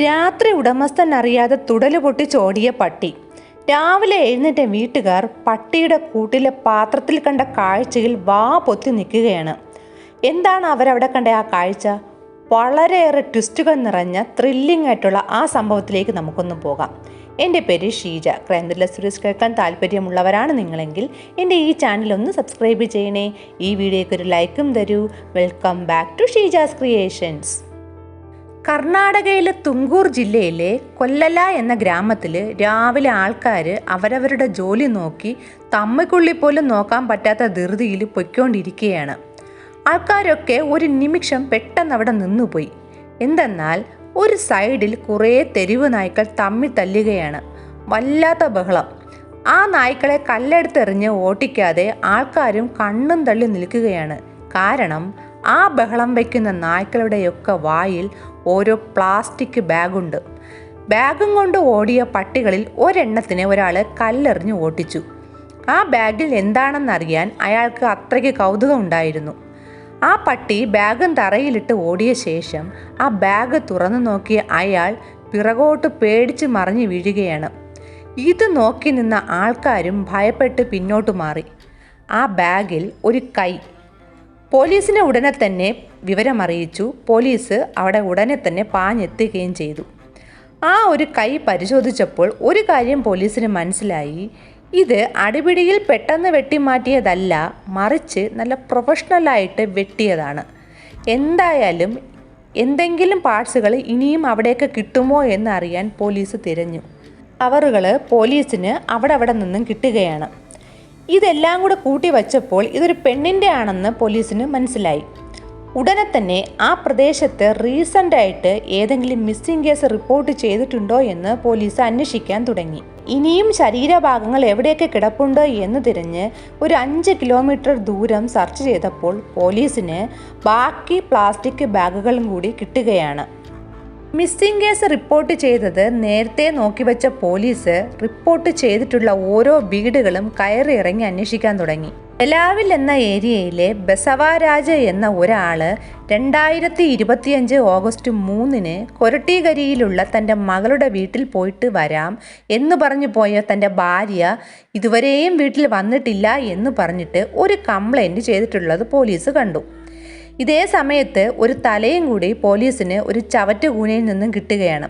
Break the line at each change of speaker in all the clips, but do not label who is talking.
രാത്രി ഉടമസ്ഥൻ അറിയാതെ തുടൽ പൊട്ടിച്ചോടിയ പട്ടി. രാവിലെ എഴുന്നേറ്റ വീട്ടുകാർ പട്ടിയുടെ കൂട്ടിലെ പാത്രത്തിൽ കണ്ട കാഴ്ചയിൽ വാ പൊത്തി നിൽക്കുകയാണ്. എന്താണ് അവരവിടെ കണ്ട ആ കാഴ്ച? വളരെയേറെ ട്വിസ്റ്റുകൾ നിറഞ്ഞ ത്രില്ലിംഗ് ആയിട്ടുള്ള ആ സംഭവത്തിലേക്ക് നമുക്കൊന്ന് പോകാം. എന്റെ പേര് ഷീജ. ക്രൈം സീരീസ് കേൾക്കാൻ താല്പര്യമുള്ളവരാണ് നിങ്ങളെങ്കിൽ എന്റെ ഈ ചാനൽ ഒന്ന് സബ്സ്ക്രൈബ് ചെയ്യണേ. ഈ വീഡിയോയ്ക്ക് ഒരു ലൈക്കും തരൂ. Welcome back to Sheeja's creations കർണാടകയിലെ തുങ്കൂർ ജില്ലയിലെ കൊല്ലല എന്ന ഗ്രാമത്തിൽ രാവിലെ ആൾക്കാർ അവരവരുടെ ജോലി നോക്കി തമ്മിക്കുള്ളി പോലും നോക്കാൻ പറ്റാത്ത ധൃതിയിൽ പൊയ്ക്കൊണ്ടിരിക്കുകയാണ്. ആൾക്കാരൊക്കെ ഒരു നിമിഷം പെട്ടെന്ന് അവിടെ നിന്നുപോയി. എന്തെന്നാൽ ഒരു സൈഡിൽ കുറേ തെരുവ് നായ്ക്കൾ തമ്മി തല്ലുകയാണ്. വല്ലാത്ത ബഹളം. ആ നായ്ക്കളെ കല്ലെടുത്തെറിഞ്ഞ് ഓട്ടിക്കാതെ ആൾക്കാരും കണ്ണും തള്ളി നിൽക്കുകയാണ്. കാരണം ആ ബഹളം വയ്ക്കുന്ന നായ്ക്കളുടെയൊക്കെ വായിൽ ഓരോ പ്ലാസ്റ്റിക് ബാഗുണ്ട്. ബാഗും കൊണ്ട് ഓടിയ പട്ടികളിൽ ഒരെണ്ണത്തിന് ഒരാൾ കല്ലെറിഞ്ഞ് ഓട്ടിച്ചു ആ ബാഗിൽ എന്താണെന്നറിയാൻ അയാൾക്ക് അത്രയ്ക്ക് കൗതുകം ഉണ്ടായിരുന്നു. ആ പട്ടി ബാഗും തറയിലിട്ട് ഓടിയ ശേഷം ആ ബാഗ് തുറന്നു നോക്കിയ അയാൾ പിറകോട്ട് പേടിച്ച് മറിഞ്ഞു വീഴുകയാണ്. ഇത് നോക്കി നിന്ന ആൾക്കാരും ഭയപ്പെട്ട് പിന്നോട്ട് മാറി. ആ ബാഗിൽ ഒരു കൈ പോലീസിനെ ഉടനെ തന്നെ വിവരമറിയിച്ചു. പോലീസ് അവിടെ ഉടനെ തന്നെ പാഞ്ഞെത്തുകയും ചെയ്തു. ആ ഒരു കൈ പരിശോധിച്ചപ്പോൾ ഒരു കാര്യം പോലീസിന് മനസ്സിലായി. ഇത് അടിപിടിയിൽ പെട്ടെന്ന് വെട്ടിമാറ്റിയതല്ല മറിച്ച് നല്ല പ്രൊഫഷണലായിട്ട് വെട്ടിയതാണ്. എന്തായാലും എന്തെങ്കിലും പാർട്സുകൾ ഇനിയും അവിടെയൊക്കെ കിട്ടുമോ എന്ന് അറിയാൻ പോലീസ് തിരഞ്ഞു. കവറുകൾ പോലീസിന് അവിടെ അവിടെ നിന്നും കിട്ടുകയാണ്. ഇതെല്ലാം കൂടെ കൂട്ടി വച്ചപ്പോൾ ഇതൊരു പെണ്ണിന്റെ ആണെന്ന് പോലീസിന് മനസ്സിലായി. ഉടനെ തന്നെ ആ പ്രദേശത്ത് റീസന്റായിട്ട് ഏതെങ്കിലും മിസ്സിംഗ് കേസ് റിപ്പോർട്ട് ചെയ്തിട്ടുണ്ടോ എന്ന് പോലീസ് അന്വേഷിക്കാൻ തുടങ്ങി. ഇനിയും ശരീരഭാഗങ്ങൾ എവിടെയൊക്കെ കിടപ്പുണ്ടോ എന്ന് തിരിഞ്ഞ് ഒരു അഞ്ച് കിലോമീറ്റർ ദൂരം സെർച്ച് ചെയ്തപ്പോൾ പോലീസിന് ബാക്കി പ്ലാസ്റ്റിക് ബാഗുകളും കൂടി കിട്ടുകയാണ്. മിസ്സിംഗ് കേസ് റിപ്പോർട്ട് ചെയ്തത് നേരത്തെ നോക്കിവെച്ച പോലീസ് റിപ്പോർട്ട് ചെയ്തിട്ടുള്ള ഓരോ വീടുകളും കയറി ഇറങ്ങി അന്വേഷിക്കാൻ തുടങ്ങി. ബലാവിൽ എന്ന ഏരിയയിലെ ബസവാരാജ് എന്ന ഒരാൾ രണ്ടായിരത്തി ഇരുപത്തിയഞ്ച് ഓഗസ്റ്റ് മൂന്നിന് കൊരട്ടീകരിയിലുള്ള തന്റെ മകളുടെ വീട്ടിൽ പോയിട്ട് വരാം എന്ന് പറഞ്ഞു പോയ തന്റെ ഭാര്യ ഇതുവരെയും വീട്ടിൽ വന്നിട്ടില്ല എന്ന് പറഞ്ഞിട്ട് ഒരു കംപ്ലൈന്റ് ചെയ്തിട്ടുള്ളത് പോലീസ് കണ്ടു. ഇതേ സമയത്ത് ഒരു തലയും കൂടി പോലീസിന് ഒരു ചവറ്റുകൂനയിൽ നിന്നും കിട്ടുകയാണ്.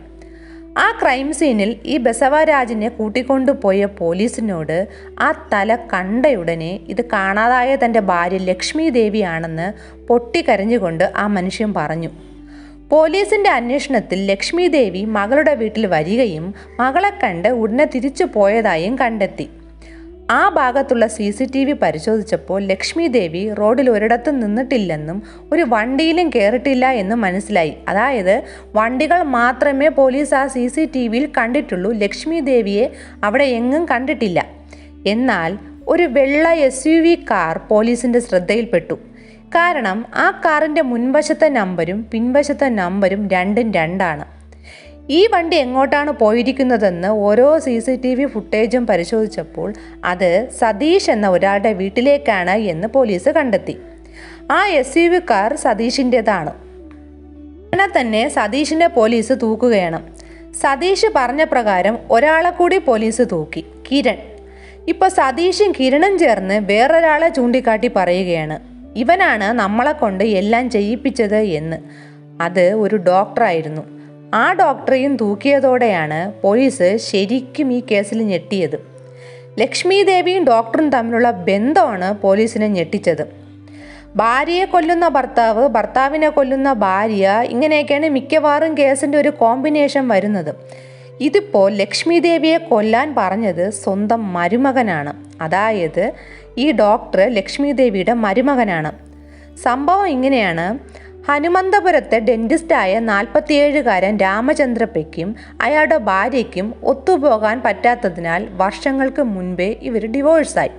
ആ ക്രൈം സീനിൽ ഈ ബസവരാജിനെ കൂട്ടിക്കൊണ്ടുപോയ പോലീസിനോട് ആ തല കണ്ടയുടനെ ഇത് കാണാതായ തന്റെ ഭാര്യ ലക്ഷ്മി ദേവിയാണെന്ന് പൊട്ടിക്കരഞ്ഞുകൊണ്ട് ആ മനുഷ്യൻ പറഞ്ഞു. പോലീസിന്റെ അന്വേഷണത്തിൽ ലക്ഷ്മി ദേവി മകളുടെ വീട്ടിൽ വരികയും മകളെ കണ്ട് ഉടനെ തിരിച്ചു പോയതായും കണ്ടെത്തി. ആ ഭാഗത്തുള്ള സി സി ടി വി പരിശോധിച്ചപ്പോൾ ലക്ഷ്മി ദേവി റോഡിൽ ഒരിടത്തും നിന്നിട്ടില്ലെന്നും ഒരു വണ്ടിയിലും കയറിയിട്ടില്ല എന്നും മനസ്സിലായി. അതായത് വണ്ടികൾ മാത്രമേ പോലീസ് ആ സി സി ടി വിയിൽ കണ്ടിട്ടുള്ളൂ. ലക്ഷ്മി ദേവിയെ അവിടെ എങ്ങും കണ്ടിട്ടില്ല. എന്നാൽ ഒരു വെള്ള എസ് യു വി കാർ പോലീസിന്റെ ശ്രദ്ധയിൽപ്പെട്ടു. കാരണം ആ കാറിന്റെ മുൻവശത്തെ നമ്പരും പിൻവശത്തെ നമ്പരും രണ്ടും രണ്ടാണ്. ഈ വണ്ടി എങ്ങോട്ടാണ് പോയിരിക്കുന്നതെന്ന് ഓരോ സി സി ടി വി ഫുട്ടേജും പരിശോധിച്ചപ്പോൾ അത് സതീഷ് എന്ന ഒരാളുടെ വീട്ടിലേക്കാണ് എന്ന് പോലീസ് കണ്ടെത്തി. ആ എസ് യു വി കാർ സതീഷിന്റെതാണ് ഉടനെ തന്നെ സതീഷിനെ പോലീസ് തൂക്കുകയാണ്. സതീഷ് പറഞ്ഞ പ്രകാരം ഒരാളെ കൂടി പോലീസ് തൂക്കി. കിരൺ. ഇപ്പോൾ സതീഷും കിരണും ചേർന്ന് വേറൊരാളെ ചൂണ്ടിക്കാട്ടി പറയുകയാണ്. ഇവനാണ് നമ്മളെ കൊണ്ട് എല്ലാം ചെയ്യിപ്പിച്ചത് എന്ന്. അത് ഒരു ഡോക്ടറായിരുന്നു. ആ ഡോക്ടറെയും തൂക്കിയതോടെയാണ് പോലീസ് ശരിക്കും ഈ കേസിൽ ഞെട്ടിയത്. ലക്ഷ്മി ദേവിയും ഡോക്ടറും തമ്മിലുള്ള ബന്ധമാണ് പോലീസിനെ ഞെട്ടിച്ചത്. ഭാര്യയെ കൊല്ലുന്ന ഭർത്താവ് ഭർത്താവിനെ കൊല്ലുന്ന ഭാര്യ ഇങ്ങനെയൊക്കെയാണ് മിക്കവാറും കേസിന്റെ ഒരു കോമ്പിനേഷൻ വരുന്നത്. ഇതിപ്പോൾ ലക്ഷ്മി ദേവിയെ കൊല്ലാൻ പറഞ്ഞത് സ്വന്തം മരുമകനാണ്. അതായത് ഈ ഡോക്ടർ ലക്ഷ്മി ദേവിയുടെ മരുമകനാണ്. സംഭവം ഇങ്ങനെയാണ്. ഹനുമന്തപുരത്തെ ഡെന്റിസ്റ്റായ നാൽപ്പത്തിയേഴുകാരൻ രാമചന്ദ്രപ്പയ്ക്കും അയാളുടെ ഭാര്യയ്ക്കും ഒത്തുപോകാൻ പറ്റാത്തതിനാൽ വർഷങ്ങൾക്ക് മുൻപേ ഇവർ ഡിവോഴ്സായി.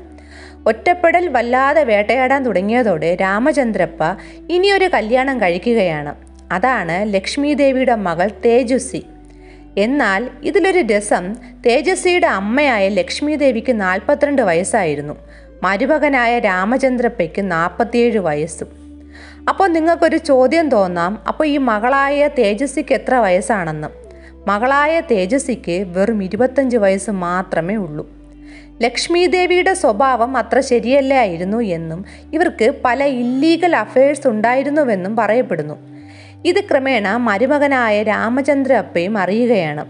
ഒറ്റപ്പെടൽ വല്ലാതെ വേട്ടയാടാൻ തുടങ്ങിയതോടെ രാമചന്ദ്രപ്പ ഇനിയൊരു കല്യാണം കഴിക്കുകയാണ്. അതാണ് ലക്ഷ്മി ദേവിയുടെ മകൾ തേജസ്വി. എന്നാൽ ഇതിലൊരു രസം തേജസ്വിയുടെ അമ്മയായ ലക്ഷ്മി ദേവിക്ക് നാൽപ്പത്തിരണ്ട് വയസ്സായിരുന്നു. മരുമകനായ രാമചന്ദ്രപ്പയ്ക്ക് നാൽപ്പത്തിയേഴ് വയസ്സും. അപ്പോൾ നിങ്ങൾക്കൊരു ചോദ്യം തോന്നാം അപ്പോൾ ഈ മകളായ തേജസ്വിക്ക് എത്ര വയസ്സാണെന്ന്. മകളായ തേജസ്വിക്ക് വെറും ഇരുപത്തഞ്ച് വയസ്സ് മാത്രമേ ഉള്ളൂ. ലക്ഷ്മി ദേവിയുടെ സ്വഭാവം അത്ര ശരിയല്ലായിരുന്നു എന്നും ഇവർക്ക് പല ഇല്ലീഗൽ അഫയേഴ്സ് ഉണ്ടായിരുന്നുവെന്നും പറയപ്പെടുന്നു. ഇത് ക്രമേണ മരുമകനായ രാമചന്ദ്ര അപ്പയും അറിയുകയാണ്.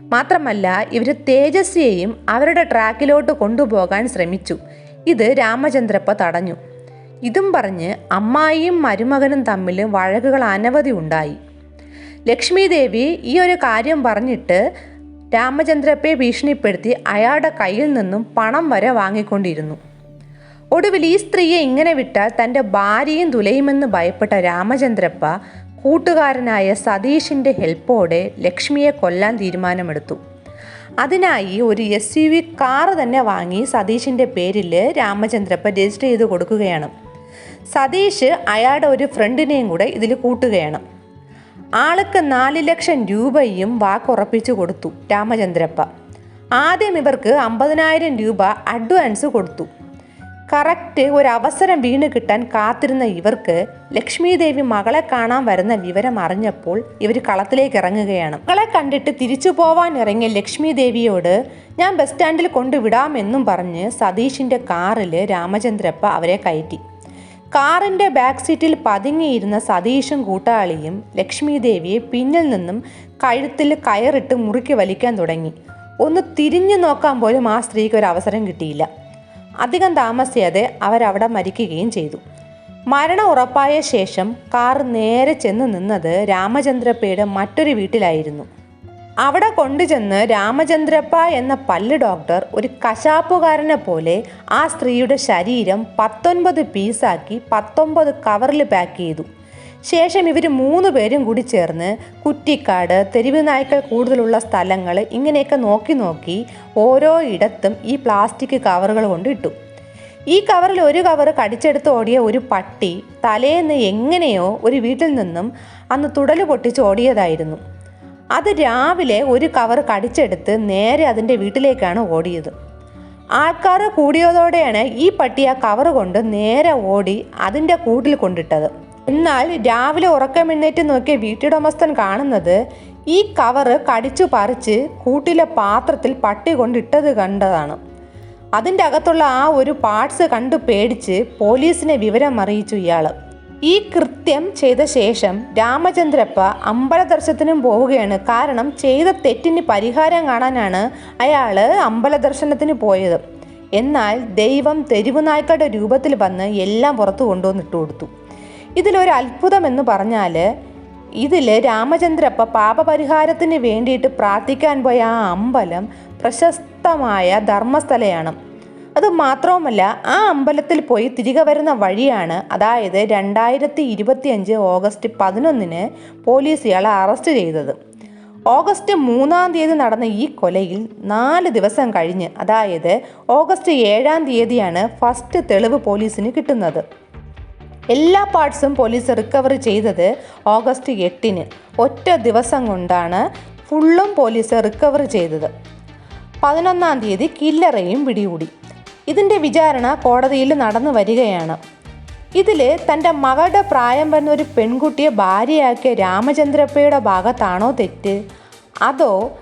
മാത്രമല്ല ഇവർ തേജസ്വിയെയും അവരുടെ ട്രാക്കിലോട്ട് കൊണ്ടുപോകാൻ ശ്രമിച്ചു. ഇത് രാമചന്ദ്രപ്പ തടഞ്ഞു. ഇതും പറഞ്ഞ് അമ്മായിയും മരുമകനും തമ്മിൽ വഴക്കുകൾ അനവധി ഉണ്ടായി. ലക്ഷ്മി ദേവി ഈ ഒരു കാര്യം പറഞ്ഞിട്ട് രാമചന്ദ്രപ്പയെ ഭീഷണിപ്പെടുത്തി അയാളുടെ കയ്യിൽ നിന്നും പണം വരെ വാങ്ങിക്കൊണ്ടിരുന്നു. ഒടുവിൽ ഈ സ്ത്രീയെ ഇങ്ങനെ വിട്ടാൽ തന്റെ ഭാര്യയും തുലയുമെന്ന് ഭയപ്പെട്ട രാമചന്ദ്രപ്പ കൂട്ടുകാരനായ സതീഷിന്റെ ഹെൽപ്പോടെ ലക്ഷ്മിയെ കൊല്ലാൻ തീരുമാനമെടുത്തു. അതിനായി ഒരു എസ് യു വി കാറ് തന്നെ വാങ്ങി സതീഷിന്റെ പേരിൽ രാമചന്ദ്രപ്പ രജിസ്റ്റർ ചെയ്ത് കൊടുക്കുകയാണ്. സതീഷ് അയാളുടെ ഒരു ഫ്രണ്ടിനെയും കൂടെ ഇതിൽ കൂട്ടുകയാണ്. ആൾക്ക് നാല് ലക്ഷം രൂപയും വാക്കുറപ്പിച്ചു കൊടുത്തു രാമചന്ദ്രപ്പ. ആദ്യം ഇവർക്ക് അമ്പതിനായിരം രൂപ അഡ്വാൻസ് കൊടുത്തു. കറക്റ്റ് ഒരു അവസരം വീണ് കിട്ടാൻ കാത്തിരുന്ന ഇവർക്ക് ലക്ഷ്മിദേവി മകളെ കാണാൻ വരുന്ന വിവരം അറിഞ്ഞപ്പോൾ ഇവർ കളത്തിലേക്ക് ഇറങ്ങുകയാണ്. മകളെ കണ്ടിട്ട് തിരിച്ചു പോവാൻ ഇറങ്ങിയ ലക്ഷ്മി ദേവിയോട് ഞാൻ ബസ് സ്റ്റാൻഡിൽ കൊണ്ടുവിടാമെന്നും പറഞ്ഞ് സതീഷിന്റെ കാറിൽ രാമചന്ദ്രപ്പ അവരെ കയറ്റി. കാറിന്റെ ബാക്ക് സീറ്റിൽ പതുങ്ങിയിരുന്ന സതീഷും കൂട്ടാളിയും ലക്ഷ്മി ദേവിയെ പിന്നിൽ നിന്നും കഴുത്തിൽ കയറിട്ട് മുറുക്കി വലിക്കാൻ തുടങ്ങി. ഒന്ന് തിരിഞ്ഞു നോക്കാൻ പോലും ആ സ്ത്രീക്ക് ഒരു അവസരം കിട്ടിയില്ല. അധികം താമസിയാതെ അവരവിടെ മരിക്കുകയും ചെയ്തു. മരണം ഉറപ്പായ ശേഷം കാർ നേരെ ചെന്ന് നിന്നത് രാമചന്ദ്രപ്പയുടെ മറ്റൊരു വീട്ടിലായിരുന്നു. അവിടെ കൊണ്ടുചെന്ന് രാമചന്ദ്രപ്പ എന്ന പല്ല് ഡോക്ടർ ഒരു കശാപ്പുകാരനെ പോലെ ആ സ്ത്രീയുടെ ശരീരം പത്തൊൻപത് പീസാക്കി പത്തൊമ്പത് കവറിൽ പാക്ക് ചെയ്തു. ശേഷം ഇവർ മൂന്ന് പേരും കൂടി ചേർന്ന് കുറ്റിക്കാട് തെരുവ് നായ്ക്കൾ കൂടുതലുള്ള സ്ഥലങ്ങൾ ഇങ്ങനെയൊക്കെ നോക്കി നോക്കി ഓരോ ഇടത്തും ഈ പ്ലാസ്റ്റിക് കവറുകൾ കൊണ്ട് ഇട്ടു. ഈ കവറിൽ ഒരു കവർ കടിച്ചെടുത്ത് ഓടിയ ഒരു പട്ടി തലേന്ന് എങ്ങനെയോ ഒരു വീട്ടിൽ നിന്നും അന്ന് തുടൽ പൊട്ടിച്ച് ഓടിയതായിരുന്നു. അത് രാവിലെ ഒരു കവർ കടിച്ചെടുത്ത് നേരെ അതിന്റെ വീട്ടിലേക്കാണ് ഓടിയത്. ആൾക്കാർ കൂടിയതോടെയാണ് ഈ പട്ടി ആ കവർ കൊണ്ട് നേരെ ഓടി അതിന്റെ കൂട്ടിൽ കൊണ്ടിട്ടത്. എന്നാൽ രാവിലെ ഉറക്കമെണ്ണേറ്റ് നോക്കിയ വീട്ടുടമസ്ഥൻ കാണുന്നത് ഈ കവറ് കടിച്ചു പറിച്ച് കൂട്ടിലെ പാത്രത്തിൽ പട്ടി കൊണ്ടിട്ടത് കണ്ടതാണ്. അതിന്റെ അകത്തുള്ള ആ ഒരു പാർട്സ് കണ്ടു പേടിച്ച് പോലീസിനെ വിവരം അറിയിച്ചു ഇയാൾ. ഈ കൃത്യം ചെയ്ത ശേഷം രാമചന്ദ്രപ്പ അമ്പല ദർശനത്തിനും പോവുകയാണ്. കാരണം ചെയ്ത തെറ്റിന് പരിഹാരം കാണാനാണ് അയാൾ അമ്പല ദർശനത്തിന് പോയത്. എന്നാൽ ദൈവം തെരുവുനായ്ക്കളുടെ രൂപത്തിൽ വന്ന് എല്ലാം പുറത്തു കൊണ്ടുവന്നിട്ട് കൊടുത്തു. ഇതിലൊരു അത്ഭുതം എന്ന് പറഞ്ഞാൽ ഇതിൽ രാമചന്ദ്രപ്പ പാപപരിഹാരത്തിന് വേണ്ടിയിട്ട് പ്രാർത്ഥിക്കാൻ പോയ ആ അമ്പലം പ്രശസ്തമായ ധർമ്മസ്ഥലയാണ്. അത് മാത്രവുമല്ല ആ അമ്പലത്തിൽ പോയി തിരികെ വരുന്ന വഴിയാണ് അതായത് രണ്ടായിരത്തി ഇരുപത്തി അഞ്ച് ഓഗസ്റ്റ് പതിനൊന്നിന് പോലീസ് ഇയാളെ അറസ്റ്റ് ചെയ്തത്. ഓഗസ്റ്റ് മൂന്നാം തീയതി നടന്ന ഈ കൊലയിൽ നാല് ദിവസം കഴിഞ്ഞ് അതായത് ഓഗസ്റ്റ് ഏഴാം തീയതിയാണ് ഫസ്റ്റ് തെളിവ് പോലീസിന് കിട്ടുന്നത്. എല്ലാ പാർട്സും പോലീസ് റിക്കവർ ചെയ്തത് ഓഗസ്റ്റ് എട്ടിന്. ഒറ്റ ദിവസം കൊണ്ടാണ് ഫുള്ളും പോലീസ് റിക്കവർ ചെയ്തത്. പതിനൊന്നാം തീയതി കില്ലറയും പിടികൂടി. ഇതിന്റെ വിചാരണ കോടതിയിൽ നടന്നു വരികയാണ്. ഇതിൽ തന്റെ മകളുടെ പ്രായം വരുന്ന ഒരു പെൺകുട്ടിയെ ഭാര്യയാക്കിയ രാമചന്ദ്രപ്പയുടെ ഭാഗത്താണോ തെറ്റ്? അതോ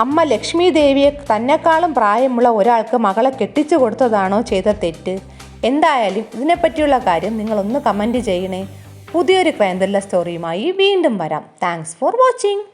അമ്മ ലക്ഷ്മി ദേവിയെ തന്നെക്കാളും പ്രായമുള്ള ഒരാൾക്ക് മകളെ കെട്ടിച്ചു കൊടുത്തതാണോ ചെയ്ത തെറ്റ്? എന്തായാലും ഇതിനെപ്പറ്റിയുള്ള കാര്യം നിങ്ങളൊന്ന് കമന്റ് ചെയ്യണേ. പുതിയൊരു ക്രൈന്തല്ല സ്റ്റോറിയുമായി വീണ്ടും വരാം. Thanks for watching.